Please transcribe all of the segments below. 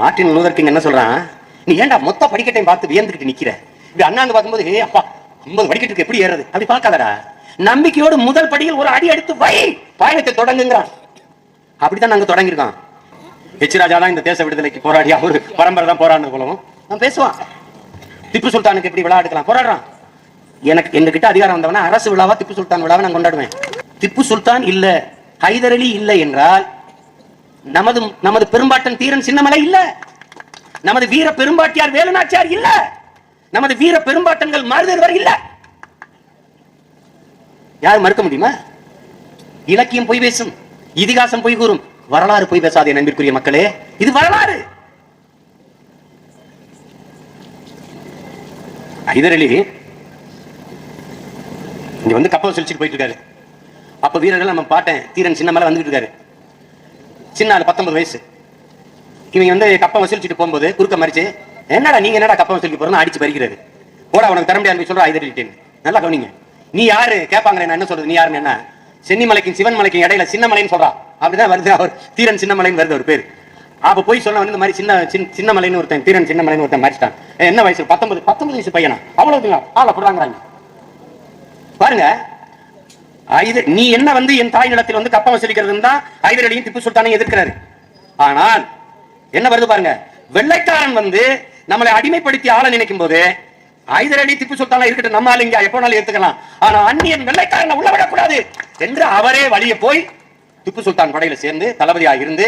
Martin Luther king என்ன சொல்றான்? நீ ஏன்டா மொத்த படிக்கட்டையும் பார்த்து வியந்துக்கிட்டு நிக்கிற? இப்படி அண்ணாந்து பார்க்கும்போது ஏ அப்பா ஐம்பது படிக்கட்டுக்கு எப்படி ஏறது அப்படி பார்க்காதடா. நம்பிக்கையோடு முதல் படியில் ஒரு அடி எடுத்து வை பயணத்தை தொடங்குங்கிறான். அப்படித்தான் நாங்க தொடங்கியிருக்கோம் ஹெச் ராஜா தான் இந்த தேச விடுதலைக்கு போராடி அவரு பரம்பரை தான் போராடுறது போலவும் நான் பேசுவான். திப்பு சுல்தானுக்கு எப்படி விழா எடுக்கலாம்? போராடுறான். எனக்கு எங்ககிட்ட அதிகாரம் வந்தவன அரசு விழாவா திப்பு சுல்தான் விழாவை நான் கொண்டாடுவேன். திப்பு சுல்தான் இல்ல ஹைதர் அலி இல்லை என்றால் நமது நமது பெரும்பாட்டன் தீரன் சின்னமலை இல்ல. நமது வீர பெரும்பாட்டியார் வேலுநாச்சியார் இல்ல. நமது வீர பெரும்பாட்டன்கள் மருதர்வர் இல்ல. யாரும் மறுக்க முடியுமா? இலக்கியம் பொய் பேசும் இதிகாசம் பொய் கூறும் வரலாறு பொய் பேசாதே நண்பிற்குரிய மக்களே. இது வரலாறு. ஹைதர் இங்க வந்து கப்பல் செலுத்திட்டு போயிட்டு இருக்காரு. அப்ப வீரர்கள் நம்ம பாட்டேன் தீரன் சின்ன மேல வந்துட்டு இருக்காரு. சின்ன ஆளு பத்தொன்பது வயசு. இவங்க வந்து கப்பம் வசூலிச்சுட்டு போகும்போது குறுக்க மறிச்சு என்னடா நீங்க என்னடா கப்பம் வசூலிக்க போறோம்னு அடிச்சு பறிக்கிறது? போட உனக்கு தர முடியாது சொல்ற ஐதரிட்டேன் நல்லா கவனிங்க. நீ யாரு? கேட்பாங்க நான் என்ன சொல்றது? நீ யாருன்னு என்ன? சென்னிமலைக்கும் சிவன் மலைக்கும் இடையில சின்ன மலைன்னு சொல்றா. அப்படிதான் வருது அவர் தீரன் சின்னமலைன்னு வருது ஒரு பேர். அப்ப போய் சொல்ல வந்து இந்த மாதிரி சின்ன சின்ன- மலைன்னு ஒருத்தன் தீரன் சின்னமலைன்னு ஒருத்தன் மறிச்சிட்டான். என்ன வயசு? பத்தொன்பது பத்தொன்பது வயசு பையனா? அவ்வளவு ஆளை போடுறாங்கிறாங்க. பாருங்க ஐது நீ என்ன வந்து என் தாய் நிலத்தில் வந்து கப்பம் வசூலிக்கிறது தான் ஐதர் அலியும் திப்பு சுல்தானையும் எதிர்க்கிறாரு. ஆனால் என்ன வருது பாருங்க. வெள்ளைக்காரன் வந்து நம்மளை அடிமைப்படுத்தி ஆள நினைக்கும் போது ஐதர் திப்பு சுல்தானா இருக்கட்டும் நம்ம ஆளு இங்க எப்போனாலும் எடுத்துக்கலாம் ஆனா அந்நியன் வெள்ளைக்காரனை உள்ள விடக்கூடாது என்று அவரே வழிய போய் திப்பு சுல்தான் படையில சேர்ந்து தளபதியாக இருந்து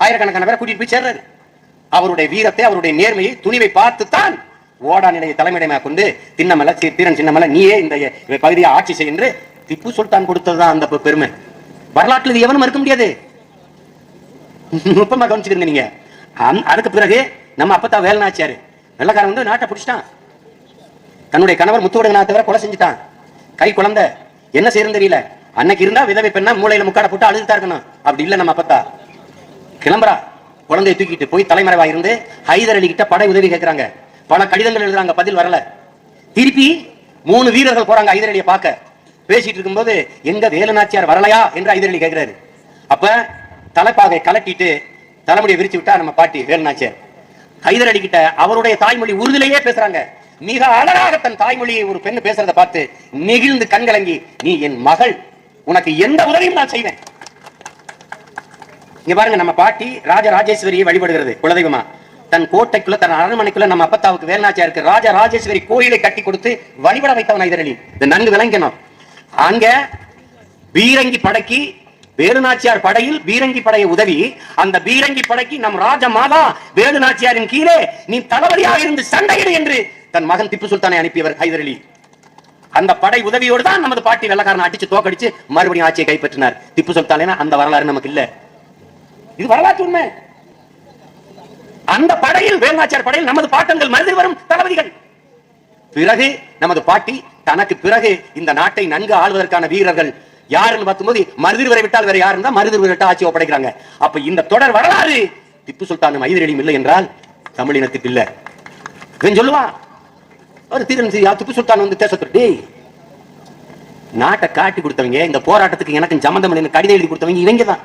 ஆயிரக்கணக்கான பேரை கூட்டிட்டு போய் சேர்றாரு. அவருடைய வீரத்தை அவருடைய நேர்மையை துணிவை பார்த்து தான் ஓடா நிலையை தலைமையிடமாக கொண்டு தின்னமல தீரன் சின்னமலை நீயே இந்த பகுதியை ஆட்சி செய் திப்பு சுல்தான் கொடுத்ததுதான் அந்த பெருமை. வரலாற்றில் இது எவனும் மறுக்க முடியாது. நுட்பமா கவனிச்சுக்கிறீங்க நீங்க. அந்- அதுக்கு பிறகு நம்ம அப்பத்தா வேலனாச்சியாரு வெள்ளக்காரன் வந்து நாட்டை பிடிச்சிட்டான். தன்னுடைய கணவர் முத்துவடங்கநாதவரை கொலை செஞ்சுட்டான். கை குழந்தை என்ன செய்யறது தெரியல. அன்னைக்கு இருந்தா விதவை பெண்ணா மூளையில முக்காட போட்டு அழுதுதான் இருக்கணும். அப்படி இல்ல நம்ம அப்பத்தா. கிளம்புறா. குழந்தையை தூக்கிட்டு போய் தலைமறைவா இருந்து ஹைதர் அலி கிட்ட படை உதவி கேட்கறாங்க பல கடிதங்கள் எழுதுறாங்க பதில் வரல. திருப்பி மூணு வீரர்கள் போறாங்க ஹைதர் அலியை பார்க்க. பேசிட்டு இருக்கும்போது எங்க வேலுநாச்சியார் வரலையா? என்று ஐதரளி கேட்கிறாரு. அப்ப தலைப்பாகை கலட்டிட்டு தலைமுடியை விரிச்சு விட்டா நம்ம பாட்டி வேலுநாச்சியார். ஐதரளி கிட்ட அவருடைய தாய்மொழி உறுதியிலேயே பேசுறாங்க. மிக அழகாக தன் தாய்மொழியை ஒரு பெண்ணு பேசுறதை பார்த்து நெகிழ்ந்து கண்கலங்கி நீ என் மகள். உனக்கு எந்த உதவியும் நான் செய்வேன். இங்க பாருங்க நம்ம பாட்டி ராஜ ராஜேஸ்வரியை வழிபடுகிறது குலதெய்வமா. தன் கோட்டைக்குள்ள தன் அரண்மனைக்குள்ள நம்ம அப்பத்தாவுக்கு வேலுநாச்சியாருக்கு ராஜ ராஜேஸ்வரி கோயிலை கட்டி கொடுத்து வழிபட வைத்தவன் ஐதரளி. இது நன்கு விளங்கணும். அங்க பீரங்கி படைக்கு வேலுநாச்சியார் படையில் பீரங்கி படைய உதவி. அந்த பீரங்கி படைக்கு நம் ராஜ மாதா வேலுநாச்சியாரின் கீழே நீ தளபதியாக இருந்து சண்டையிடு என்று தன் மகன் திப்பு சுல்தானை அனுப்பியவர் ஹைதர் அலி. அந்த படை உதவியோடு தான் நமது பாட்டி வெள்ளக்காரனை அடிச்சு தோக்கடிச்சு மறுபடியும் ஆட்சியை கைப்பற்றினார். திப்பு சுல்தானே அந்த வரலாறு நமக்கு இல்ல. இது வரலாற்று உண்மை. அந்த படையில் வேலுநாச்சியார் படையில் நமது பாட்டங்கள் மருதில் வரும் தளபதிகள். பிறகு நமது பாட்டி தனக்கு பிறகு இந்த நாட்டை நன்கு ஆளுவதற்கான வீரர்கள் யாருன்னு பார்க்கும்போது மருதிர் வரை விட்டால் வேற யாருன்னு தான் மருதிர் விட்டு ஆட்சி ஒப்படைக்கிறாங்க. அப்ப இந்த தொடர் வரலாறு திப்பு சுல்தானும் மைதிரடியும் இல்லை என்றால் தமிழினத்துக்கு இல்லை. இவன் சொல்லுவான் ஒரு தீரன் செய்யா திப்பு சுல்தான் வந்து பேச டேய் நாட்டை காட்டி கொடுத்தவங்க இந்த போராட்டத்துக்கு எனக்கு சம்பந்தம் இல்லைன்னு கடிதம் எழுதி கொடுத்தவங்க இவங்க தான்.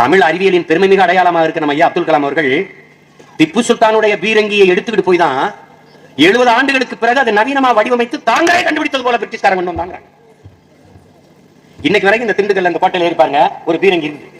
தமிழ் அறிவியலின் பெருமைமிகு அடையாளமாக இருக்கு நம்ம ஐயா அப்துல் கலாம் அவர்கள் திப்பு சுல்தானுடைய பீரங்கியை எடுத்துக்கிட்டு போய் தான் எழுபது ஆண்டுகளுக்கு பிறகு அதை நவீனமா வடிவமைத்து தாங்களே கண்டுபிடித்தது போல பிரிட்டிஷ்காரங்க இன்னைக்கு வரைக்கும் இந்த திண்டுக்கல் அந்த கோட்டையில இருப்பாங்க ஒரு பீரங்கி இருந்து